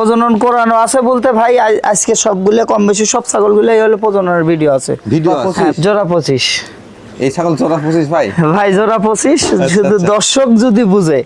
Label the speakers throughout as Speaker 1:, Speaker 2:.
Speaker 1: প্রজনন করানো আছে বলতে ভাই আজকে সবগুলো কম বেশি সব ছাগলগুলোই হলো প্রজননের ভিডিও আছে।
Speaker 2: ভিডিও
Speaker 1: হ্যাঁ, জোড়া পঁচিশ।
Speaker 2: এই ছাগল চোরা পঁচিশ ভাই?
Speaker 1: ভাই জোড়া পঁচিশ শুধু
Speaker 2: আচ্ছা।
Speaker 1: দর্শক যদি বুঝে।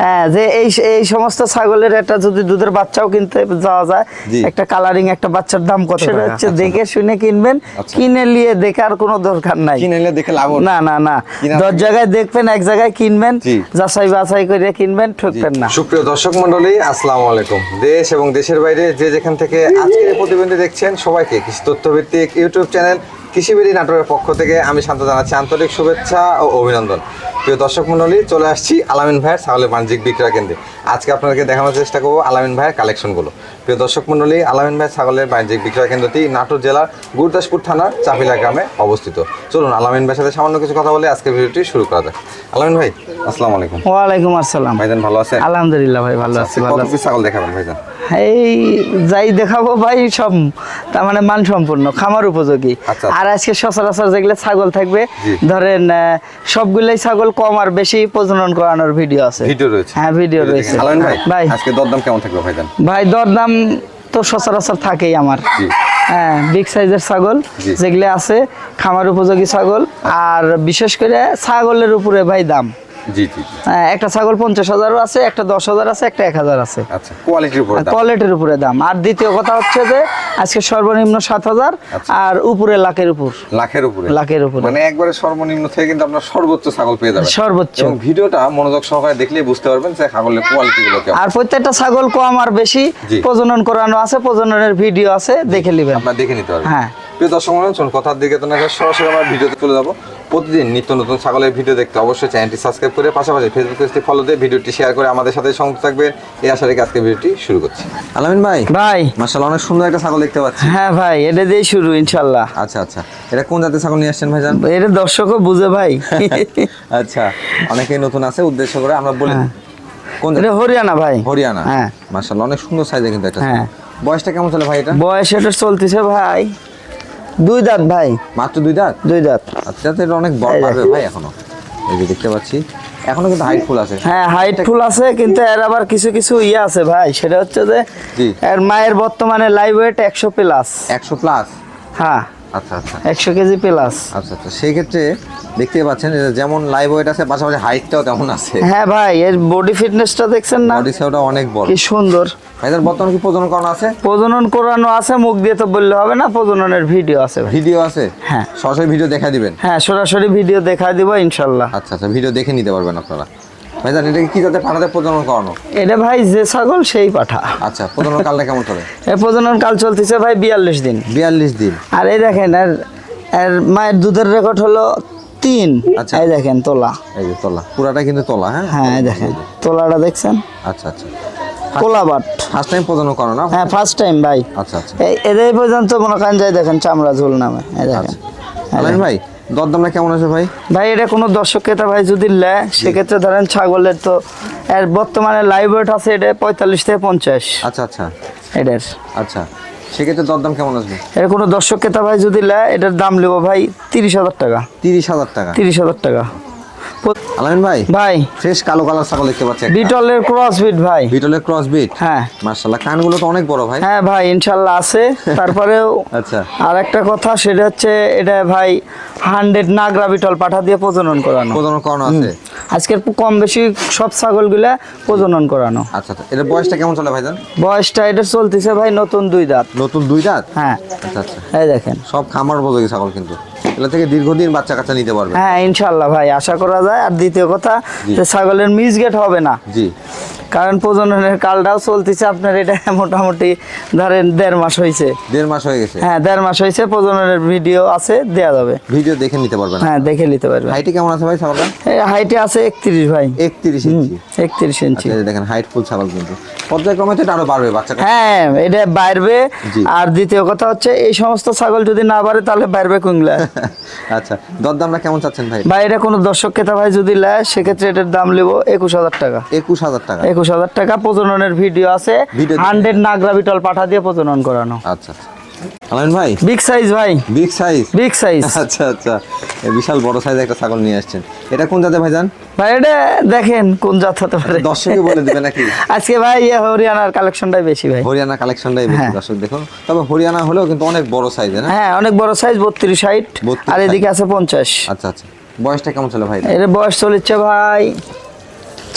Speaker 1: হ্যাঁ যে এই এই সমস্ত ছাগলের একটা যদি দুধের বাচ্চাও কিনতে যাওয়া যায় একটা কালারিং একটা বাচ্চার দাম কত সেটা হচ্ছে
Speaker 2: আচ্ছা।
Speaker 1: দেখে শুনে কিনবেন
Speaker 2: আচ্ছা।
Speaker 1: কিনে নিয়ে দেখার কোনো দরকার নাই।
Speaker 2: কিনে নিলে দেখে লাভ
Speaker 1: না না না। দশ জায়গায় দেখবেন এক জায়গায় কিনবেন। যাচাই বাছাই করে কিনবেন ঠকবেন না।
Speaker 2: সুপ্রিয় দর্শক মন্ডলী আসসালামু আলাইকুম। দেশ এবং দেশের বাইরে যে যেখান থেকে আজকের এই প্রতিবেদনটি দেখছেন সবাইকে কৃষি তথ্যভিত্তিক ইউটিউব চ্যানেল কৃষিবিড়ি নাটোরের পক্ষ থেকে আমি শান্ত জানাচ্ছি আন্তরিক শুভেচ্ছা ও অভিনন্দন। প্রিয় দর্শক মন্ডলী চলে আসছি আলামিন ভাইয়ের ছাগলের বাণিজ্যিক বিক্রয় কেন্দ্রে। আজকে আপনাদেরকে দেখানোর চেষ্টা করব আলামিন ভাইয়ের কালেকশনগুলো। প্রিয় দর্শক মন্ডলী আলামিন ভাইয়ের ছাগলের বাণিজ্যিক বিক্রয় কেন্দ্রটি নাটোর জেলার গুরদাসপুর থানার চাপিলা গ্রামে অবস্থিত। চলুন আলামিন ভাইয়ের সাথে সামান্য কিছু কথা বলে আজকের ভিডিওটি শুরু করা যাক। আলামিন ভাই আসসালামু আলাইকুম।
Speaker 1: ওয়ালাইকুম আসসালাম।
Speaker 2: ভাইজান ভালো আছেন?
Speaker 1: আলহামদুলিল্লাহ ভাই ভালো আছি ভালো আছি।
Speaker 2: ছাগল দেখাবেন ভাইজান?
Speaker 1: এই যাই দেখাবো ভাই সব তার মানে মান সম্পূর্ণ খামার উপযোগী।
Speaker 2: আচ্ছা।
Speaker 1: আর আজকে সচরাচর যেগুলো ছাগল থাকবে ধরেন সবগুলাই ছাগল কম আর বেশি প্রজনন করানোর ভিডিও আছে।
Speaker 2: ভিডিও রয়েছে।
Speaker 1: হ্যাঁ ভিডিও রয়েছে।
Speaker 2: ভাই
Speaker 1: ভাই।
Speaker 2: আজকে দরদাম কেমন থাকবে ভাইজান?
Speaker 1: ভাই দরদাম তো সচরাচর থাকেই আমার। হ্যাঁ বিগ সাইজের ছাগল। যেগুলো আছে খামার উপযোগী ছাগল আর বিশেষ করে ছাগলের উপরে ভাই দাম।
Speaker 2: জি জি জি।
Speaker 1: হ্যাঁ, একটা ছাগল পঞ্চাশ হাজারও আছে একটা দশ হাজার আছে একটা এক হাজার আছে।
Speaker 2: আচ্ছা কোয়ালিটির উপর
Speaker 1: কোয়ালিটির উপরে দাম। আর দ্বিতীয় কথা হচ্ছে যে আজকে সর্বনিম্ন সাত হাজার
Speaker 2: আচ্ছা।
Speaker 1: আর উপরে লাখের উপর।
Speaker 2: লাখের উপরে।
Speaker 1: লাখের উপরে।
Speaker 2: মানে একবারে সর্বনিম্ন থেকে কিন্তু আপনার সর্বোচ্চ ছাগল পেয়ে যাবেন।
Speaker 1: সর্বোচ্চ।
Speaker 2: এবং ভিডিওটা মনোযোগ সহকারে দেখলেই বুঝতে পারবেন যে ছাগলের কোয়ালিটি গুলো কেমন।
Speaker 1: আর প্রত্যেকটা ছাগল কম আর বেশি প্রজনন করানো আছে প্রজননের ভিডিও আছে দেখে নেবেন।
Speaker 2: আপনারা দেখে নিতে পারবেন।
Speaker 1: হ্যাঁ।
Speaker 2: প্রিয় দর্শক মনে কথার দিকে তো না সরাসরি আমরা ভিডিওতে চলে যাব। প্রতিদিন নিত্য নতুন ছাগলের ভিডিও দেখতে অবশ্যই চ্যানেলটি সাবস্ক্রাইব করে পাশাপাশি ফেসবুক পেজটি ফলো দিয়ে ভিডিওটি শেয়ার করে আমাদের সাথে সংযুক্ত থাকবেন এই আশা রেখে আজকে ভিডিওটি শুরু করছি। আলামিন ভাই
Speaker 1: ভাই।
Speaker 2: মার্শাল অনেক সুন্দর একটা ছাগল দেখতে পাচ্ছি।
Speaker 1: হ্যাঁ ভাই এটা দিয়ে শুরু ইনশাল্লাহ
Speaker 2: আচ্ছা আচ্ছা। এটা কোন জাতের ছাগল নিয়ে আসছেন ভাইজান?
Speaker 1: এটা দর্শকও বুঝে ভাই।
Speaker 2: আচ্ছা অনেকেই নতুন আছে উদ্দেশ্য করে আমরা বলি
Speaker 1: হ্যাঁ।
Speaker 2: কোন
Speaker 1: এটা হরিয়ানা ভাই।
Speaker 2: হরিয়ানা।
Speaker 1: হ্যাঁ।
Speaker 2: মার্শাল্লাহ অনেক সুন্দর সাইজে কিন্তু একটা
Speaker 1: হ্যাঁ।
Speaker 2: বয়সটা কেমন চলে ভাই এটা?
Speaker 1: বয়স এটা চলতেছে ভাই। দুই দাঁত ভাই।
Speaker 2: মাত্র দুই দাঁত?
Speaker 1: দুই দাঁত।
Speaker 2: আচ্ছা এটা অনেক বড় পারবে ভাই এখনও। এই যে দেখতে পাচ্ছি। এখনও কিন্তু হাইট ফুল আছে।
Speaker 1: হ্যাঁ হাইট ফুল আছে কিন্তু এর আবার কিছু কিছু ইয়ে আছে ভাই। সেটা হচ্ছে যে। এর মায়ের বর্তমানে লাইভ ওয়েট একশো প্লাস
Speaker 2: একশো প্লাস
Speaker 1: হ্যাঁ।
Speaker 2: আচ্ছা আচ্ছা।
Speaker 1: একশো কেজি প্লাস
Speaker 2: আচ্ছা আচ্ছা। সেই ক্ষেত্রে দেখতে পাচ্ছেন যেমন লাইভ ওয়েট আছে পাশাপাশি হাইটটাও তেমন আছে।
Speaker 1: হ্যাঁ ভাই এর বডি ফিটনেসটা দেখছেন না?
Speaker 2: বডি সেওটা অনেক বড়।
Speaker 1: কি সুন্দর।
Speaker 2: ভাইজান বর্তমানে কি প্রজনন করানো আছে?
Speaker 1: প্রজনন করানো আছে মুখ দিয়ে তো বললে হবে না প্রজননের ভিডিও আছে
Speaker 2: ভিডিও আছে?
Speaker 1: হ্যাঁ।
Speaker 2: সরাসরি ভিডিও দেখা দিবেন?
Speaker 1: হ্যাঁ সরাসরি ভিডিও দেখা দিব ইনশাল্লাহ।
Speaker 2: আচ্ছা আচ্ছা ভিডিও দেখে নিতে পারবেন আপনারা। ভাইজান এটা কি পাঠাতে প্রজনন করানো?
Speaker 1: এটা ভাই যে ছাগল সেই পাঠা।
Speaker 2: আচ্ছা প্রজনন কালটা কেমন চলে?
Speaker 1: প্রজনন কাল চলতেছে ভাই বিয়াল্লিশ দিন।
Speaker 2: বিয়াল্লিশ দিন।
Speaker 1: আর এই দেখেন এর এর মায়ের দুধের রেকর্ড হলো তিন।
Speaker 2: আচ্ছা।
Speaker 1: এই দেখেন তোলা।
Speaker 2: এই যে তলা। পুরাটা কিন্তু তলা হ্যাঁ?
Speaker 1: হ্যাঁ দেখেন তোলাটা দেখছেন?
Speaker 2: আচ্ছা আচ্ছা।
Speaker 1: কোলা বাট।
Speaker 2: ফার্স্ট টাইম প্রজনন করো না?
Speaker 1: হ্যাঁ ফার্স্ট টাইম ভাই।
Speaker 2: আচ্ছা আচ্ছা।
Speaker 1: এই পর্যন্ত মনে করেন যাই দেখেন চামড়া ঝোল নামে। এই দেখেন।
Speaker 2: আচ্ছা। ভাই দরদামটা কেমন আছে ভাই?
Speaker 1: ভাই এটা কোনো দর্শক ক্রেতা ভাই যদি নেয় সেক্ষেত্রে ধরেন ছাগলের তো এর বর্তমানে লাইভ ওয়েট আছে এটা পঁয়তাল্লিশ থেকে পঞ্চাশ।
Speaker 2: আচ্ছা আচ্ছা।
Speaker 1: এটার।
Speaker 2: আচ্ছা। সেক্ষেত্রে দরদাম কেমন আসবে?
Speaker 1: এর কোনো দর্শক ক্রেতা ভাই যদি নেয় এটার দাম নেব ভাই তিরিশ হাজার টাকা।
Speaker 2: তিরিশ হাজার টাকা।
Speaker 1: তিরিশ হাজার টাকা।
Speaker 2: আলামিন ভাই?
Speaker 1: ভাই।
Speaker 2: ফ্রেশ কালো কালার ছাগল দেখতে পাচ্ছি
Speaker 1: বিটলের ক্রস বিট ভাই।
Speaker 2: বিটলের ক্রস বিট
Speaker 1: হ্যাঁ।
Speaker 2: মার্শাল্লাহ কানগুলো তো অনেক বড় ভাই।
Speaker 1: হ্যাঁ ভাই ইনশাল্লাহ আছে। তারপরেও
Speaker 2: আচ্ছা।
Speaker 1: আর একটা কথা সেটা হচ্ছে এটা ভাই হান্ড্রেড নাগরা বিটল পাঠা দিয়ে প্রজনন করানো।
Speaker 2: প্রজনন করানো আছে।
Speaker 1: আজকের কম বেশি সব ছাগলগুলা প্রজনন করানো।
Speaker 2: আচ্ছা আচ্ছা। এটা বয়সটা কেমন চলে ভাইজান?
Speaker 1: বয়সটা এটা চলতেছে ভাই নতুন দুই দাঁত।
Speaker 2: নতুন দুই দাঁত?
Speaker 1: হ্যাঁ।
Speaker 2: আচ্ছা আচ্ছা।
Speaker 1: এই দেখেন।
Speaker 2: সব খামার উপযোগী ছাগল কিন্তু। এগুলো থেকে দীর্ঘদিন বাচ্চা কাচ্চা নিতে পারবে।
Speaker 1: হ্যাঁ ইনশাল্লাহ ভাই আশা করা যায়। আর দ্বিতীয় কথা যে ছাগলের মিসগেট হবে না।
Speaker 2: জি।
Speaker 1: কারণ প্রজননের কালটাও চলতেছে আপনার এটা মোটামুটি ধরেন দেড় মাস হয়েছে।
Speaker 2: দেড় মাস হয়ে গেছে?
Speaker 1: হ্যাঁ দেড় মাস হয়েছে প্রজননের ভিডিও আছে দেয়া যাবে।
Speaker 2: ভিডিও দেখে নিতে পারবেন
Speaker 1: হ্যাঁ দেখে নিতে পারবেন।
Speaker 2: হাইটে কেমন আছে ভাই ছাগলটা?
Speaker 1: হাইটে আছে একত্রিশ ভাই।
Speaker 2: একত্রিশ ইঞ্চি।
Speaker 1: একত্রিশ ইঞ্চি।
Speaker 2: আচ্ছা দেখেন হাইট ফুল ছাগল কিন্তু। পর্যায়ক্রমে তো এটা আরও বাড়বে বাচ্চা
Speaker 1: হ্যাঁ এটা
Speaker 2: জি।
Speaker 1: আর দ্বিতীয় কথা হচ্ছে এই সমস্ত ছাগল যদি না বাড়ে তাহলে বাইরবে কুংলা
Speaker 2: আচ্ছা দরদামটা কেমন চাচ্ছেন ভাই?
Speaker 1: ভাই এটা কোনো দর্শক ক্রেতা ভাই যদি নেয় সেক্ষেত্রে এটার দাম নেব একুশ হাজার টাকা।
Speaker 2: একুশ হাজার টাকা।
Speaker 1: একুশ হাজার টাকা প্রজননের ভিডিও আছে। হান্ড্রেড নাগরা বিটল পাঠা দিয়ে প্রজনন করানো।
Speaker 2: আচ্ছা আচ্ছা। আলামিন ভাই?
Speaker 1: বিগ সাইজ ভাই।
Speaker 2: বিগ সাইজ
Speaker 1: বিগ সাইজ
Speaker 2: আচ্ছা আচ্ছা। বিশাল বড় সাইজ একটা ছাগল নিয়ে আসছেন। এটা কোন জাতে ভাইজান?
Speaker 1: ভাই এটা দেখেন কোন জাত হতে পারে।
Speaker 2: দর্শকে বলে দিবে নাকি?
Speaker 1: আজকে ভাই ইয়ে হরিয়ানার কালেকশনটাই বেশি ভাই।
Speaker 2: হরিয়ানা কালেকশনটাই বেশি
Speaker 1: হ্যাঁ।
Speaker 2: দর্শক তবে হরিয়ানা হলেও কিন্তু অনেক বড় সাইজ না?
Speaker 1: হ্যাঁ অনেক বড় সাইজ বত্রিশ হাইট
Speaker 2: 32
Speaker 1: আর এদিকে আছে পঞ্চাশ।
Speaker 2: আচ্ছা আচ্ছা। বয়সটা কেমন ছিল ভাই?
Speaker 1: এর বয়স চলেছে ভাই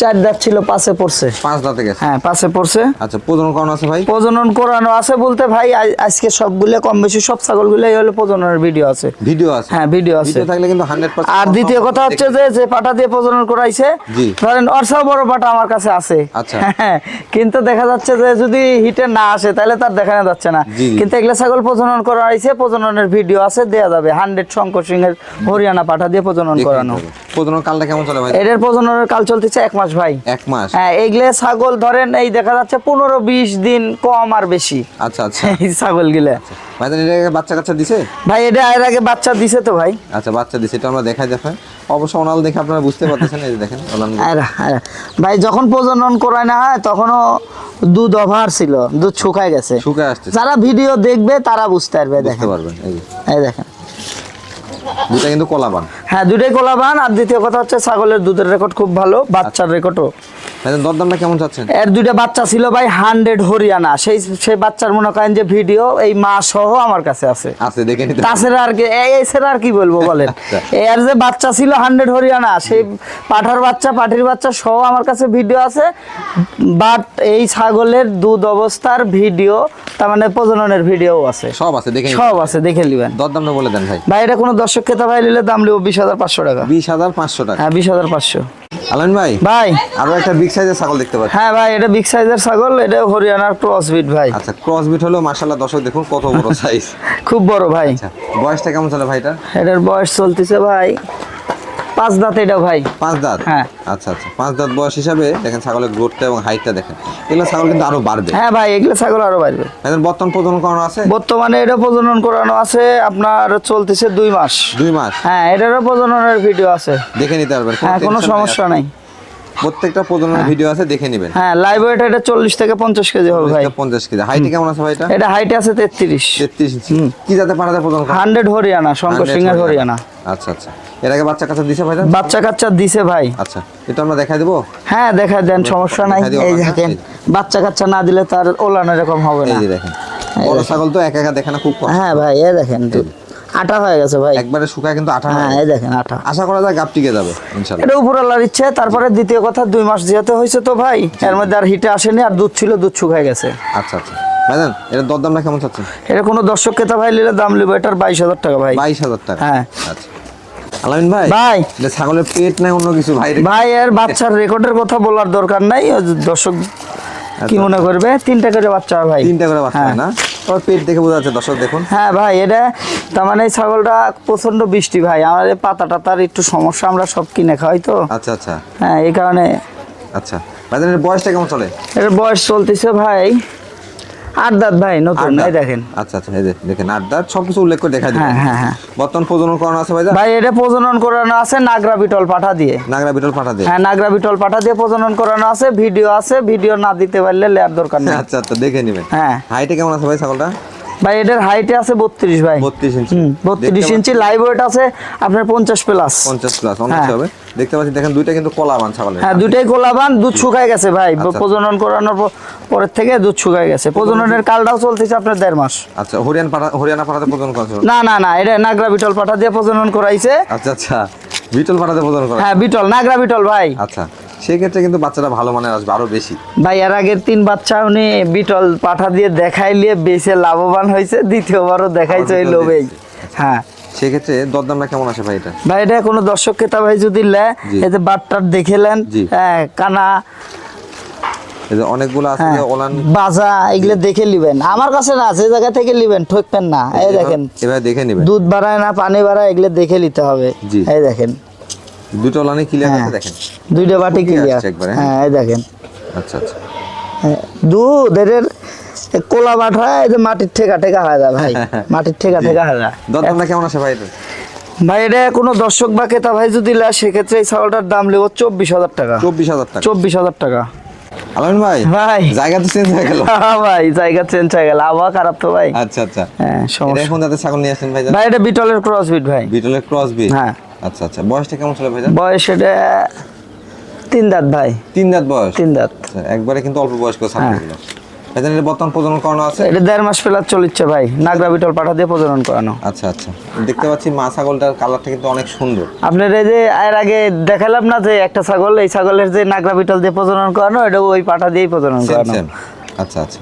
Speaker 1: চার দাঁত ছিল পাশে পড়ছে।
Speaker 2: পাঁচ দাঁতে গেছে?
Speaker 1: হ্যাঁ পাশে পড়ছে।
Speaker 2: আচ্ছা প্রজনন করানো আছে ভাই?
Speaker 1: প্রজনন করানো আছে বলতে ভাই আজকে সবগুলো কম বেশি সব ছাগলগুলোই হলো প্রজননের ভিডিও আছে।
Speaker 2: ভিডিও আছে?
Speaker 1: হ্যাঁ ভিডিও আছে।
Speaker 2: ভিডিও থাকলে কিন্তু হান্ড্রেড
Speaker 1: আর দ্বিতীয় কথা হচ্ছে যে যে পাটা দিয়ে প্রজনন করাইছে ধরেন অর্ষাও বড় পাটা আমার কাছে আছে।
Speaker 2: আচ্ছা।
Speaker 1: কিন্তু দেখা যাচ্ছে যে যদি হিটে না আসে তাহলে তার দেখানো যাচ্ছে না। কিন্তু এগুলো ছাগল প্রজনন করাইছে প্রজননের ভিডিও আছে দেয়া যাবে। হান্ড্রেড শঙ্কর সিং এর হরিয়ানা পাটা দিয়ে প্রজনন করানো।
Speaker 2: প্রজনন কালটা কেমন চলে ভাই?
Speaker 1: এদের প্রজননের কাল চলতেছে এক মাস ভাই?
Speaker 2: এক মাস?
Speaker 1: হ্যাঁ এগুলো ছাগল ধরেন এই দেখা যাচ্ছে পনেরো বিশ দিন কম আর বেশি।
Speaker 2: আচ্ছা আচ্ছা।
Speaker 1: এই ছাগল গিলা
Speaker 2: ভাইজান এটা বাচ্চা কাচ্চা দিছে?
Speaker 1: ভাই এটা এর আগে বাচ্চা দিছে তো ভাই।
Speaker 2: আচ্ছা বাচ্চা দিছে এটা আমরা দেখাই দেখেন অবশ্য ওনাল দেখে আপনারা বুঝতে পারতেছেন এই দেখেন
Speaker 1: ভাই যখন প্রজনন করায় না হয় তখনও দুধ অভার ছিল দুধ শুকায় গেছে।
Speaker 2: শুকায় আসছে
Speaker 1: যারা ভিডিও দেখবে তারা বুঝতে পারবে দেখেন।
Speaker 2: পারবেন এই
Speaker 1: দেখেন।
Speaker 2: দুটা কিন্তু কলাবান।
Speaker 1: হ্যাঁ দুটাই কলাবান। আর দ্বিতীয় কথা হচ্ছে ছাগলের দুধের রেকর্ড খুব ভালো বাচ্চার রেকর্ডও
Speaker 2: ভাইজান দরদামটা কেমন চাচ্ছেন?
Speaker 1: এর দুইটা বাচ্চা ছিল ভাই হান্ড্রেড হরিয়ানা। সেই সেই বাচ্চার মনে করেন যে ভিডিও এই মা সহ আমার কাছে আছে।
Speaker 2: আছে দেখে নিতে
Speaker 1: তাছাড়া আর কি আর কি বলব বলেন?
Speaker 2: আচ্ছা।
Speaker 1: এর যে বাচ্চা ছিল হান্ড্রেড হরিয়ানা সেই পাঠার বাচ্চা পাটির বাচ্চা সহ আমার কাছে ভিডিও আছে। বাট এই ছাগলের দুধ অবস্থার ভিডিও তার মানে প্রজননের ভিডিও আছে।
Speaker 2: সব আছে দেখে
Speaker 1: সব আছে দেখে নিবেন।
Speaker 2: দরদামটা বলে দেন ভাই।
Speaker 1: ভাই এটা কোনো দর্শক খেতে ভাই নিলে দাম লিব বিশ হাজার পাঁচশো টাকা।
Speaker 2: বিশ হাজার পাঁচশো টাকা।
Speaker 1: হ্যাঁ বিশ হাজার পাঁচশো।
Speaker 2: আলামিন ভাই?
Speaker 1: ভাই।
Speaker 2: আরও একটা বিগ সাইজের ছাগল দেখতে পাচ্ছি।
Speaker 1: হ্যাঁ ভাই এটা বিগ সাইজের ছাগল এটা হরিয়ানার ক্রস বিট ভাই।
Speaker 2: আচ্ছা ক্রস বিট হলো মাশাআল্লাহ দর্শক দেখুন কত বড় সাইজ
Speaker 1: খুব বড় ভাই।
Speaker 2: আচ্ছা বয়সটা কেমন চলে ভাইটা
Speaker 1: এটার বয়স চলতেছে ভাই পাঁচ দাঁত এটা ভাই।
Speaker 2: পাঁচ দাঁত?
Speaker 1: হ্যাঁ।
Speaker 2: আচ্ছা আচ্ছা। পাঁচ দাঁত বয়স হিসাবে দেখেন ছাগলের গ্রোথটা এবং হাইটটা দেখেন। এগুলো ছাগল কিন্তু আরও বাড়বে।
Speaker 1: হ্যাঁ ভাই এগুলো ছাগল আরও বাড়বে।
Speaker 2: এখন বর্তমান প্রজনন করানো আছে?
Speaker 1: বর্তমানে এটা প্রজনন করানো আছে আপনার চলতেছে দুই মাস।
Speaker 2: দুই মাস?
Speaker 1: হ্যাঁ এটারও প্রজননের ভিডিও আছে।
Speaker 2: দেখে নিতে পারবেন।
Speaker 1: হ্যাঁ কোনো সমস্যা নাই।
Speaker 2: প্রত্যেকটা প্রজননের ভিডিও আছে দেখে নেবেন।
Speaker 1: হ্যাঁ লাইভ ওয়েট এটা চল্লিশ থেকে পঞ্চাশ কেজি হবে ভাই।
Speaker 2: পঞ্চাশ কেজি। হাইটে কেমন আছে ভাই
Speaker 1: এটা? হাইটে আছে তেত্রিশ।
Speaker 2: তেত্রিশ ইঞ্চি। কি যাতে পাঠাতে প্রজনন করা
Speaker 1: হান্ড্রেড হরিয়ানা শঙ্কর সিং এর হরিয়ানা।
Speaker 2: আচ্ছা আচ্ছা। এর আগে বাচ্চা কাচ্চা দিছে ভাই
Speaker 1: বাচ্চা কাচ্চা দিছে ভাই।
Speaker 2: আচ্ছা এটা আমরা দেখাই দেবো?
Speaker 1: হ্যাঁ দেখা দেন সমস্যা নাই। এই
Speaker 2: বাচ্চা,
Speaker 1: দেখেন বাচ্চা কাচ্চা না দিলে তার ওলান এরকম হবে না।
Speaker 2: যে দেখেন। বড় ছাগল তো একা একা দেখে না খুব কষ্ট।
Speaker 1: হ্যাঁ ভাই এই দেখেন। আটা হয়ে গেছে ভাই।
Speaker 2: একবারে শুকায় কিন্তু আঠা
Speaker 1: হ্যাঁ এই দেখেন আটা
Speaker 2: আশা করা যায় গাপ টিকে যাবে ইনশাল্লাহ।
Speaker 1: এটা উপরওয়ালার ইচ্ছে তারপরে দ্বিতীয় কথা দুই মাস যেতে হয়েছে তো ভাই এর মধ্যে আর হিটে আসেনি আর দুধ ছিল দুধ শুকায় গেছে।
Speaker 2: আচ্ছা আচ্ছা। ভাইজান এটা দরদামটা কেমন চাচ্ছেন?
Speaker 1: এটা কোনো দর্শক ক্রেতা ভাই নিলে দাম লিবো এটার বাইশ হাজার টাকা ভাই।
Speaker 2: বাইশ হাজার টাকা।
Speaker 1: হ্যাঁ।
Speaker 2: আচ্ছা। আলামিন ভাই
Speaker 1: ভাই।
Speaker 2: এটা ছাগলের পেট নাই অন্য কিছু ভাই?
Speaker 1: ভাই এর বাচ্চার রেকর্ডের কথা বলার দরকার নাই দর্শক কি মনে করবে? তিনটা করে বাচ্চা হয় ভাই।
Speaker 2: তিনটা করে বাচ্চা হয়
Speaker 1: হ্যাঁ।
Speaker 2: না? তোর পেট দেখে বোঝা যাচ্ছে দর্শক দেখুন।
Speaker 1: হ্যাঁ ভাই এটা তার মানে ছাগলটা প্রচণ্ড বৃষ্টি ভাই। আমার এই পাতা টাতার একটু সমস্যা আমরা সব কিনে খাই তো।
Speaker 2: আচ্ছা আচ্ছা।
Speaker 1: হ্যাঁ এই কারণে
Speaker 2: আচ্ছা। ভাই এর বয়সটা কেমন চলে?
Speaker 1: এর বয়স চলতেছে ভাই আট দাঁত ভাই নতুন এই দেখেন।
Speaker 2: আচ্ছা আচ্ছা এই দেখেন আট দাঁত সবকিছু উল্লেখ করে দেখা দিবেন
Speaker 1: হ্যাঁ, হ্যাঁ, হ্যাঁ।
Speaker 2: বর্তমান প্রজনন করানো আছে ভাই
Speaker 1: ভাই এটা প্রজনন করানো আছে নাগরা বিটল পাঠা দিয়ে।
Speaker 2: নাগরা বিটল পাঠা দিয়ে?
Speaker 1: হ্যাঁ নাগরা বিটল পাঠা দিয়ে প্রজনন করানো আছে ভিডিও আছে ভিডিও না দিতে পারলে লেয়ার দরকার নেই।
Speaker 2: আচ্ছা আচ্ছা দেখে নেবেন।
Speaker 1: হ্যাঁ।
Speaker 2: হাইটে কেমন আছে ভাই ছাগলটা?
Speaker 1: ভাই এটার হাইটে আছে বত্রিশ ভাই।
Speaker 2: বত্রিশ ইঞ্চি।
Speaker 1: হুম বত্রিশ
Speaker 2: দেখতে
Speaker 1: ইঞ্চি লাইভ ওয়েট আছে আপনার পঞ্চাশ প্লাস
Speaker 2: পঞ্চাশ প্লাস অনেক
Speaker 1: হ্যাঁ।
Speaker 2: হবে। দেখতে পাচ্ছি দেখেন দুইটা কিন্তু কলা বান ছাগলের
Speaker 1: হ্যাঁ দুটাই গোলাবান দুধ শুকায় গেছে ভাই।
Speaker 2: আচ্ছা।
Speaker 1: প্রজনন করানোর পরের থেকে দুধ শুকায় গেছে। প্রজননের কালটাও চলতেছে আপনার দেড় মাস।
Speaker 2: আচ্ছা হরিয়ানা পাঠা হরিয়ানা পাঠাতে প্রজনন করা
Speaker 1: না না না এটা নাগরা বিটল পাঠা দিয়ে প্রজনন করাইছে।
Speaker 2: আচ্ছা আচ্ছা। বিটল পাঠাতে প্রজনন করা
Speaker 1: হ্যাঁ বিটল নাগরা বিটল ভাই।
Speaker 2: আচ্ছা। সেই ক্ষেত্রে কিন্তু বাচ্চাটা ভালো মানের আসবে আরও বেশি।
Speaker 1: ভাই এর আগের তিন বাচ্চা উনি বিটল পাঠা দিয়ে দেখাইলিয়ে বেশি লাভবান হয়েছে দ্বিতীয়বারও দেখাইছে ওই লোভেই। হ্যাঁ।
Speaker 2: সেক্ষেত্রে দরদামটা কেমন আসে ভাই এটা?
Speaker 1: ভাই এটা কোনো দর্শক ক্রেতা ভাই যদি লে এতে বাটটার দেখেলেন হ্যাঁ কানা
Speaker 2: এই অনেকগুলো আছে ওলান
Speaker 1: বাজা এগুলো দেখে আমার কাছে না যে জায়গা থেকে ঠকবেন না। এই দেখেন।
Speaker 2: এবার দেখে নেবেন।
Speaker 1: দুধ বাড়ায় না পানি বাড়ায় এগুলো দেখে নিতে হবে। এই দেখেন।
Speaker 2: দুটো ওলানে ক্লিয়ার
Speaker 1: হ্যাঁ।
Speaker 2: আছে দেখেন?
Speaker 1: দুইটা বাটি ক্লিয়ার
Speaker 2: হ্যাঁ।
Speaker 1: হ্যাঁ এই দেখেন।
Speaker 2: আচ্ছা আচ্ছা।
Speaker 1: হ্যাঁ, দুধ এদের কোলা বাঠা এই যে মাটির ঠেকা ঠেকা হয়ে যায় ভাই? মাটির ঠেকা ঠেকা হয়ে যায়
Speaker 2: দরদামটা কেমন আসে ভাই? এটা
Speaker 1: ভাই এটা কোনো দর্শক বা ক্রেতা ভাই যদি লে সেক্ষেত্রে এই ছাগলটার দাম নেব চব্বিশ হাজার টাকা।
Speaker 2: চব্বিশ হাজার টাকা।
Speaker 1: চব্বিশ হাজার টাকা।
Speaker 2: আলামিন ভাই
Speaker 1: ভাই।
Speaker 2: জায়গা তো চেঞ্জ হয়ে গেল।
Speaker 1: হ্যাঁ ভাই জায়গা চেঞ্জ হয়ে গেল। আবহাওয়া খারাপ তো ভাই।
Speaker 2: আচ্ছা আচ্ছা।
Speaker 1: হ্যাঁ সমস্যা।
Speaker 2: এখন তাতে ছাগল নিয়ে আসছেন ভাইজান
Speaker 1: ভাই এটা বিটলের ক্রসবিট ভাই।
Speaker 2: বিটলের ক্রস বিট
Speaker 1: হ্যাঁ।
Speaker 2: আচ্ছা আচ্ছা। বয়সটা কেমন ছিল ভাইজান?
Speaker 1: বয়স এটা তিন দাঁত ভাই।
Speaker 2: তিন দাঁত বয়স?
Speaker 1: তিন দাঁত।
Speaker 2: আচ্ছা, একবারে কিন্তু অল্প বয়স্ক
Speaker 1: হ্যাঁ।
Speaker 2: ছাগলগুলো বর্তমান প্রজনন করানো আছে?
Speaker 1: এটা দেড় মাস প্লাস চলিচ্ছে ভাই। নাগরা বিটল পাঠা দিয়ে প্রজনন করানো।
Speaker 2: আচ্ছা আচ্ছা। দেখতে পাচ্ছি মা ছাগলটার কালারটা কিন্তু অনেক সুন্দর।
Speaker 1: আপনার এই যে এর আগে দেখালাম না যে একটা ছাগল এই ছাগলের যে নাগরা বিটল দিয়ে প্রজনন করানো এটা ওই পাঠা দিয়েই প্রজনন করানো।
Speaker 2: আচ্ছা আচ্ছা।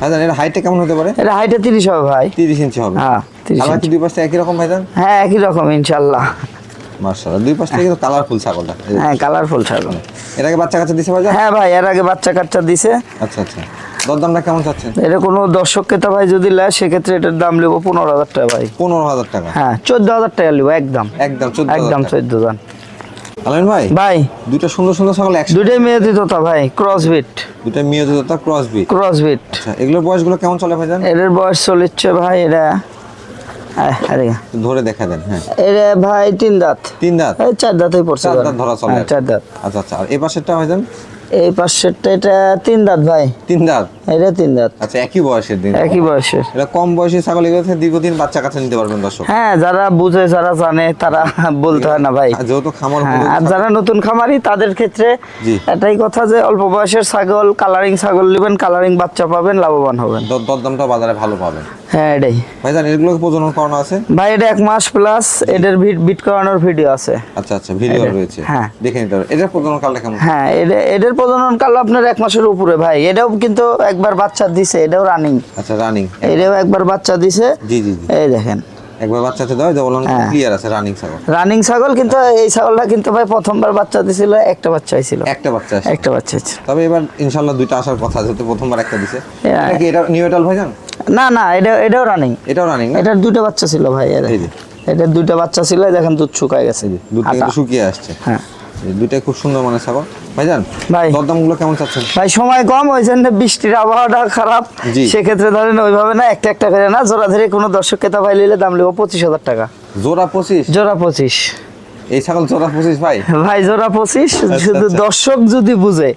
Speaker 2: ভাইজান এর হাইটটা কেমন হতে পারে?
Speaker 1: এটা হাইটে তিরিশ হবে ভাই।
Speaker 2: তিরিশ ইঞ্চি হবে।
Speaker 1: হ্যাঁ, 30
Speaker 2: কালার কি
Speaker 1: ইঞ্চি।
Speaker 2: দুই পাশে একই রকম ভাইজান?
Speaker 1: হ্যাঁ একই রকম ইনশাল্লাহ।
Speaker 2: মার্শাল্লাহ দুই পাশ থেকে কালারফুল ছাগলটা
Speaker 1: হ্যাঁ কালারফুল ছাগল।
Speaker 2: এর আগে বাচ্চা কাচ্চা দিছে ভাইজান?
Speaker 1: হ্যাঁ ভাই এর আগে বাচ্চা কাচ্চা দিছে।
Speaker 2: আচ্ছা আচ্ছা। দরদামটা কেমন চাচ্ছেন?
Speaker 1: এটা কোনো দর্শক ক্রেতা ভাই যদি নেয় সেক্ষেত্রে এটার দাম নেব পনেরো হাজার টাকা ভাই।
Speaker 2: পনেরো হাজার টাকা?
Speaker 1: হ্যাঁ চোদ্দ হাজার টাকা নেব একদম।
Speaker 2: একদম চোদ্দ
Speaker 1: একদম চোদ্দ জন
Speaker 2: আলামিন ভাই
Speaker 1: ভাই।
Speaker 2: দুইটা সুন্দর সুন্দর ছাগল একসাথে।
Speaker 1: দুটাই মেয়ে দিত তা ভাই ক্রসবিট
Speaker 2: দুইটা মিও জোতা ক্রস বিট
Speaker 1: ক্রসবিট
Speaker 2: আচ্ছা এগুলোর বয়সগুলো কেমন চলে ভাইজান?
Speaker 1: এদের বয়স চলিচ্ছে ভাই আরে
Speaker 2: ধরে দেখা দেন হ্যাঁ।
Speaker 1: এটা ভাই তিন দাঁত।
Speaker 2: তিন দাঁত?
Speaker 1: এই চার দাঁতই পড়ছে
Speaker 2: চার। দাঁত ধরা চলে
Speaker 1: হ্যাঁ। চার দাঁত।
Speaker 2: আচ্ছা আচ্ছা আর এ পাশেরটা ভাইজান
Speaker 1: এই পাশেরটা এটা তিন দাঁত ভাই।
Speaker 2: তিন দাঁত?
Speaker 1: এটা তিন দাঁত।
Speaker 2: আচ্ছা একই বয়সের দিন।
Speaker 1: একই বয়সের।
Speaker 2: এটা কম বয়সী ছাগল এগুলো দীর্ঘদিন বাচ্চা কাছে নিতে পারবেন দর্শক।
Speaker 1: হ্যাঁ যারা বুঝে যারা জানে তারা বলতে হয় না ভাই।
Speaker 2: যেহেতু খামার
Speaker 1: হ্যাঁ, আর যারা নতুন খামারি তাদের ক্ষেত্রে এটাই কথা যে অল্প বয়সের ছাগল কালারিং ছাগল নেবেন কালারিং বাচ্চা পাবেন লাভবান হবেন।
Speaker 2: দরদামটা বাজারে ভালো পাবেন।
Speaker 1: হ্যাঁ এটাই।
Speaker 2: ভাইজান এগুলো প্রজনন করানো আছে?
Speaker 1: ভাই এটা এক মাস প্লাস এটার ভিট বিট করানোর ভিডিও আছে।
Speaker 2: আচ্ছা আচ্ছা ভিডিও রয়েছে।
Speaker 1: হ্যাঁ।
Speaker 2: দেখে নিতে পারবেন এটার প্রজনন কালটা কেমন?
Speaker 1: হ্যাঁ এটা এটার প্রজনন কাল আপনার এক মাসের উপরে ভাই। এটাও কিন্তু একবার বাচ্চা দিছে এটাও রানিং
Speaker 2: আচ্ছা রানিং
Speaker 1: এটাও একবার বাচ্চা দিছে।
Speaker 2: জি জি
Speaker 1: এই দেখেন।
Speaker 2: একবার বাচ্চাতে দাও যেমন
Speaker 1: হ্যাঁ।
Speaker 2: ক্লিয়ার আছে রানিং ছাগল।
Speaker 1: রানিং ছাগল কিন্তু এই ছাগলটা কিন্তু ভাই প্রথমবার বাচ্চা দিছিল একটা
Speaker 2: একটা বাচ্চা
Speaker 1: একটা বাচ্চা
Speaker 2: তবে এবার ইনশাল্লাহ দুইটা আসার কথা যেহেতু প্রথমবার একটা দিছে।
Speaker 1: হ্যাঁ।
Speaker 2: এটা কি এটা নিউ এটাল ভাইজান?
Speaker 1: না না এটা এটাও রানিং
Speaker 2: এটাও রানিং
Speaker 1: এটার দুটো বাচ্চা ছিল ভাই এর এটার দুটো বাচ্চা ছিল দেখেন দুধ শুকায় গেছে।
Speaker 2: শুকিয়ে আসছে।
Speaker 1: হ্যাঁ।
Speaker 2: দুইটাই খুব সুন্দর মানে ছাগল। ভাইজান
Speaker 1: ভাই।
Speaker 2: দরদামগুলো কেমন চাচ্ছেন?
Speaker 1: ভাই সময় কম ওই জন্য বৃষ্টির আবহাওয়াটা খারাপ। সেক্ষেত্রে ধরেন ওইভাবে না একটা একটা করে না জোড়া ধরে কোনো দর্শক কেতা ভাই নিলে দাম নেব পঁচিশ হাজার টাকা।
Speaker 2: জোড়া পঁচিশ?
Speaker 1: জোড়া পঁচিশ।
Speaker 2: এই ছাগল জোড়া পঁচিশ ভাই?
Speaker 1: ভাই জোড়া পঁচিশ? শুধু
Speaker 2: আচ্ছা।
Speaker 1: দর্শক যদি বুঝে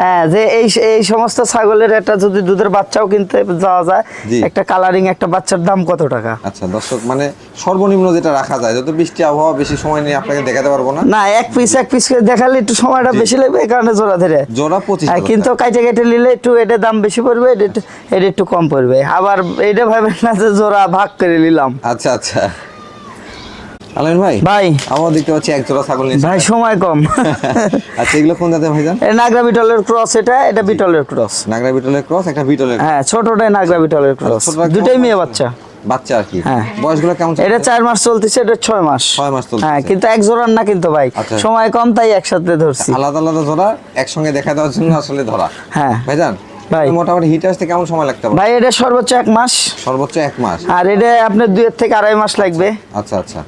Speaker 1: হ্যাঁ যে এই এই সমস্ত ছাগলের একটা যদি দুধের বাচ্চাও কিনতে যাওয়া যায় একটা কালারিং একটা বাচ্চার দাম কত টাকা?
Speaker 2: আচ্ছা দর্শক মানে সর্বনিম্ন যেটা রাখা যায় যত বৃষ্টি আবহাওয়া বেশি সময় নিয়ে আপনাকে দেখাতে পারব না।
Speaker 1: না এক পিস এক পিস দেখালে একটু সময়টা বেশি লাগবে এই কারণে জোড়া ধরে।
Speaker 2: জোড়া পঁচিশ
Speaker 1: কিন্তু। কাইটে কাইটে নিলে একটু এটা দাম বেশি পড়বে এটা একটু কম পড়বে। আবার এটা ভাবেন না যে জোড়া ভাগ করে নিলাম।
Speaker 2: আচ্ছা আচ্ছা। আলামিন ভাই?
Speaker 1: ভাই।
Speaker 2: আমার দেখতে পাচ্ছি এক জোড়া ছাগল নিয়েছে
Speaker 1: ভাই সময় কম।
Speaker 2: আচ্ছা এগুলো কোন জাতের ভাইজান?
Speaker 1: এটা নাগরা বিটলের ক্রস এটা এটা বিটলের ক্রস।
Speaker 2: নাগরা বিটলের ক্রস একটা বিটলের
Speaker 1: হ্যাঁ ছোটটাই নাগরা বিটলের ক্রস।
Speaker 2: ছোটটা
Speaker 1: দুটাই মেয়ে
Speaker 2: বাচ্চা?
Speaker 1: বাচ্চা।
Speaker 2: আর কি।
Speaker 1: হ্যাঁ।
Speaker 2: বয়সগুলো কেমন
Speaker 1: এটা চার মাস চলতেছে এটা ছয় মাস।
Speaker 2: ছয় মাস চলতেছে।
Speaker 1: হ্যাঁ কিন্তু এক জোড়ার না কিন্তু ভাই।
Speaker 2: আচ্ছা।
Speaker 1: সময় কম তাই একসাথে ধরছি।
Speaker 2: আলাদা আলাদা জোড়া একসঙ্গে দেখা দেওয়ার জন্য আসলে ধরা।
Speaker 1: হ্যাঁ।
Speaker 2: ভাইজান
Speaker 1: ভাই।
Speaker 2: মোটামুটি হিট আসতে কেমন সময় লাগতে পারে?
Speaker 1: ভাই এটা সর্বোচ্চ এক মাস।
Speaker 2: সর্বোচ্চ এক মাস।
Speaker 1: আর এটা আপনার দুইয়ের থেকে আড়াই মাস লাগবে।
Speaker 2: আচ্ছা আচ্ছা।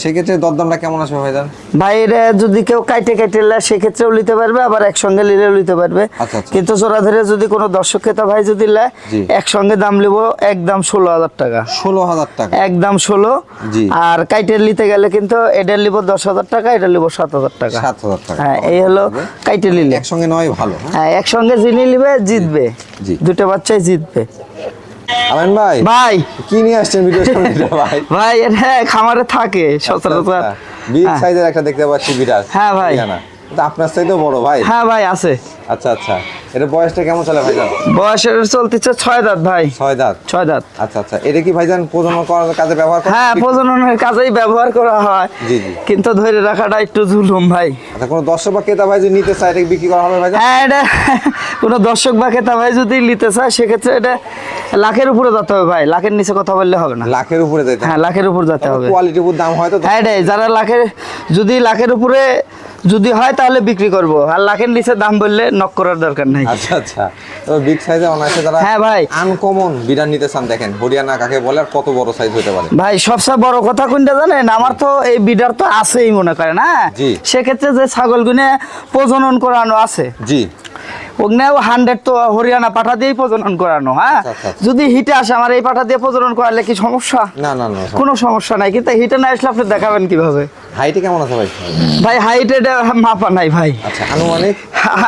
Speaker 2: সেক্ষেত্রে দরদামটা কেমন আসবে ভাইজান?
Speaker 1: ভাই এটা যদি কেউ কাইটে কাইটে সেক্ষেত্রেও নিতে পারবে আবার একসঙ্গে নিলেও নিতে পারবে।
Speaker 2: আচ্ছা, আচ্ছা।
Speaker 1: কিন্তু জোড়া ধরে যদি কোনো দর্শক ক্রেতা ভাই যদি নেয় একসঙ্গে দাম নেব একদম ষোলো হাজার টাকা।
Speaker 2: ষোলো হাজার টাকা।
Speaker 1: একদম ষোলো। আর কাইটের নিতে গেলে কিন্তু এটার নিবো দশ হাজার টাকা এটা নিবো সাত হাজার টাকা।
Speaker 2: সাত হাজার টাকা।
Speaker 1: হ্যাঁ এই হলো কাইটে নিলে।
Speaker 2: একসঙ্গে নয় ভালো হ্যাঁ?
Speaker 1: হ্যাঁ একসঙ্গে যিনি নিবে জিতবে। দুটো বাচ্চাই জিতবে।
Speaker 2: আলামিন ভাই
Speaker 1: ভাই।
Speaker 2: কি নিয়ে আসছেন ভিডিও সামনে ভাই?
Speaker 1: ভাই এটা খামারে থাকে সচরাচর।
Speaker 2: বিগ
Speaker 1: হ্যাঁ।
Speaker 2: সাইজের একটা দেখতে পাচ্ছি বিরাট
Speaker 1: হ্যাঁ ভাই।
Speaker 2: আপনার চাইতেও বড় ভাই?
Speaker 1: হ্যাঁ ভাই আছে।
Speaker 2: আচ্ছা আচ্ছা। এটা বয়সটা কেমন চলে ভাইজান?
Speaker 1: বয়সের চলতেছে ছয় দাঁত ভাই।
Speaker 2: ছয় দাঁত?
Speaker 1: ছয় দাঁত।
Speaker 2: আচ্ছা আচ্ছা। এটা কি ভাইজান প্রজনন করার কাজে ব্যবহার করেন
Speaker 1: হ্যাঁ প্রজননের কাজেই ব্যবহার করা হয়।
Speaker 2: জি, জি।
Speaker 1: কিন্তু ধরে রাখাটা একটু জুলুম ভাই।
Speaker 2: আচ্ছা কোনো দর্শক বা ক্রেতা ভাই যদি নিতে চায় এটা বিক্রি করা হবে ভাইজান?
Speaker 1: হ্যাঁ এটা কোনো দর্শক বা ক্রেতা ভাই যদি নিতে চায় সেক্ষেত্রে এটা লাখের উপরে যেতে হবে ভাই। লাখের নিচে কথা বললে হবে না।
Speaker 2: লাখের উপরে যেতে
Speaker 1: হ্যাঁ লাখের উপর যেতে হবে।
Speaker 2: কোয়ালিটি উপর দাম হয়তো
Speaker 1: হ্যাঁ যারা লাখের যদি লাখের উপরে যদি হয় তাহলে বিক্রি করব। আর লাখের নিচে দাম বললে নক করার দরকার নাই।
Speaker 2: আচ্ছা আচ্ছা। তো বিগ সাইজে অনায়াসে যারা
Speaker 1: হ্যাঁ ভাই।
Speaker 2: আনকমন বিরাট নিতে চান দেখেন হরিয়ানা কাকে বলে আর কত বড় সাইজ হতে পারে।
Speaker 1: ভাই সবচেয়ে বড় কথা কোনটা জানেন? আমার তো এই বিডার তো আছেই মনে করেন হ্যাঁ?
Speaker 2: জি।
Speaker 1: সেক্ষেত্রে যে ছাগল গুনে প্রজনন করানো আছে
Speaker 2: জি।
Speaker 1: ওগনেও হান্ড্রেড তো হরিয়ানা পাঠা দিয়েই প্রজনন করানো হ্যাঁ। যদি হিটে আসে আমার এই পাঠা দিয়ে প্রজনন করালে কি সমস্যা?
Speaker 2: না না না
Speaker 1: কোনো সমস্যা নাই কিন্তু হিটে না আসলে আপনি দেখাবেন কীভাবে?
Speaker 2: হাইটে কেমন আছে ভাই?
Speaker 1: ভাই হাইট এটা মাপা নাই ভাই।
Speaker 2: আচ্ছা আনুমানিক?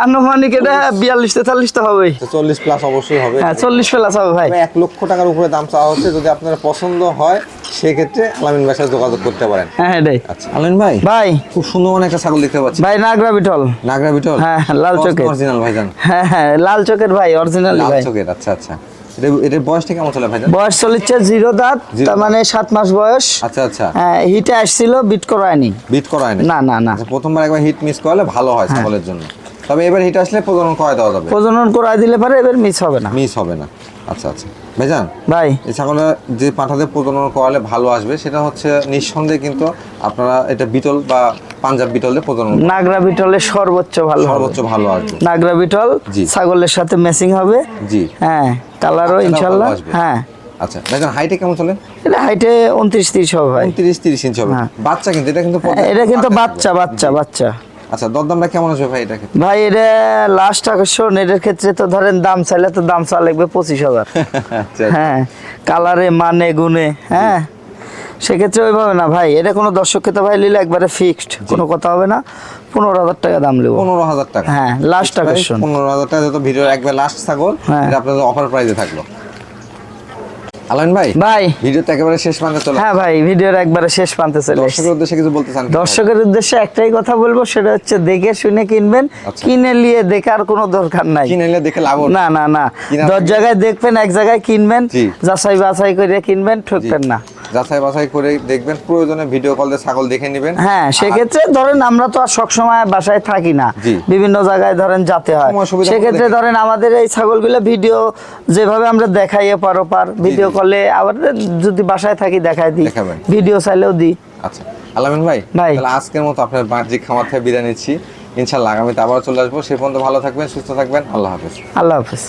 Speaker 1: আনুমানিক এটা বিয়াল্লিশ তেতাল্লিশ তো হবেই।
Speaker 2: চল্লিশ প্লাস অবশ্যই হবে।
Speaker 1: হ্যাঁ চল্লিশ প্লাস হবে ভাই।
Speaker 2: এক লক্ষ টাকার উপরে দাম চাওয়া হচ্ছে যদি আপনার পছন্দ হয় সেক্ষেত্রে আলামিন ভাইয়ের সাথে যোগাযোগ করতে পারেন।
Speaker 1: হ্যাঁ এটাই
Speaker 2: আচ্ছা আলামিন ভাই?
Speaker 1: ভাই।
Speaker 2: খুব সুন্দর মানে একটা ছাগল দেখতে পাচ্ছি।
Speaker 1: ভাই নাগরা বিটল।
Speaker 2: নাগরা বিটল?
Speaker 1: হ্যাঁ, লাল চোখের।
Speaker 2: অরিজিনাল ভাইজান?
Speaker 1: হ্যাঁ হ্যাঁ লাল চোখের ভাই অরিজিনাল
Speaker 2: লাল
Speaker 1: ভাই।
Speaker 2: চোখের আচ্ছা আচ্ছা। এটার বয়সটা কেমন চলে ভাইজান?
Speaker 1: বয়স চলেছে জিরো দাঁত
Speaker 2: জিরো
Speaker 1: তার মানে সাত মাস বয়স।
Speaker 2: আচ্ছা আচ্ছা।
Speaker 1: হ্যাঁ, হিটে আসছিল বিট করায়নি।
Speaker 2: বিট করা হয়নি
Speaker 1: না না না।
Speaker 2: আচ্ছা, প্রথমবার একবার হিট মিস করলে ভালো হয়
Speaker 1: হ্যাঁ।
Speaker 2: জন্য। তবে এবার হিট আসলে প্রজনন করায় দেওয়া যাবে।
Speaker 1: প্রজনন করাই দিলে পারে এবার মিস হবে না।
Speaker 2: মিস হবে না। আচ্ছা আচ্ছা। ভাইজান
Speaker 1: ভাই।
Speaker 2: এই ছাগলের যে পাঠাতে প্রজনন করালে ভালো আসবে সেটা হচ্ছে নিঃসন্দেহে কিন্তু আপনারা এটা বিটল বা পাঞ্জাব বিটলে প্রজনন।
Speaker 1: নাগরা বিটলের সর্বোচ্চ ভালো
Speaker 2: সর্বোচ্চ ভালো আসবে
Speaker 1: নাগরা বিটল
Speaker 2: জি।
Speaker 1: ছাগলের সাথে ম্যাচিং হবে।
Speaker 2: জি।
Speaker 1: হ্যাঁ কালারও ইনশাল্লাহ। হ্যাঁ।
Speaker 2: আচ্ছা হাইটে কেমন চলে
Speaker 1: এটা হাইটে উনত্রিশ তিরিশ হবে ভাই।
Speaker 2: ইঞ্চি হবে।
Speaker 1: হ্যাঁ।
Speaker 2: বাচ্চা কিন্তু এটা কিন্তু
Speaker 1: এটা কিন্তু বাচ্চা বাচ্চা বাচ্চা
Speaker 2: আচ্ছা দরদামটা কেমন আসবে ভাই এটা
Speaker 1: ভাই এটা লাস্ট আকর্ষণ এটার ক্ষেত্রে তো ধরেন দাম চাইলে তো দাম চা লাগবে পঁচিশ হাজার।
Speaker 2: আচ্ছা
Speaker 1: হ্যাঁ কালারে মানে গুনে হ্যাঁ। সেক্ষেত্রে ওইভাবে না ভাই। এটা কোনো দর্শককে তো ভাই নিলে একবারে ফিক্সড কোনো কথা হবে না। পনেরো হাজার টাকা দাম নেব।
Speaker 2: পনেরো হাজার টাকা।
Speaker 1: হ্যাঁ লাস্ট আকর্ষণ
Speaker 2: পনেরো হাজার টাকা যত ভিডিওর একবার লাস্ট
Speaker 1: হ্যাঁ।
Speaker 2: এটা আপনাদের অফার প্রাইজে থাকল। আলাইন ভাই
Speaker 1: ভাই।
Speaker 2: ভিডিও একেবারে শেষ চলে
Speaker 1: হ্যাঁ ভাই ভিডিওর একবারে শেষ প্রান্তে চলে
Speaker 2: দর্শকের উদ্দেশ্যে কিছু বলতে চান
Speaker 1: দর্শকের উদ্দেশ্যে একটাই কথা বলব সেটা হচ্ছে দেখে শুনে কিনবেন।
Speaker 2: আচ্ছা।
Speaker 1: কিনে নিয়ে দেখার কোনো দরকার নাই।
Speaker 2: কিনে নিলে দেখে লাভ
Speaker 1: না না না। দশ জায়গায় দেখবেন এক জায়গায় কিনবেন। যাচাই বাছাই করে কিনবেন। ঠকবেন না।
Speaker 2: যাচাই বাছাই করে দেখবেন প্রয়োজনে ভিডিও কল দিয়ে ছাগল দেখে নেবেন।
Speaker 1: হ্যাঁ সেক্ষেত্রে ধরেন আমরা তো আর সবসময় বাসায় থাকি না। বিভিন্ন জায়গায় ধরেন যাতে হয়। সেক্ষেত্রে ধরেন আমাদের এই ছাগলগুলো ভিডিও যেভাবে আমরা দেখাই পারো পার ভিডিও কলে আবার যদি বাসায় থাকি দেখাই দিই। ভিডিও চাইলেও দিই।
Speaker 2: আচ্ছা। আলামিন ভাই
Speaker 1: ভাই।
Speaker 2: তাহলে আজকের মতো আপনার বাহ্যিক খামার থেকে বিদায় নিচ্ছি। ইনশাল্লাহ আগামীতে আবার চলে আসব। সে পর্যন্ত ভালো থাকবেন সুস্থ থাকবেন। আল্লাহ হাফেজ।
Speaker 1: আল্লাহ হাফেজ।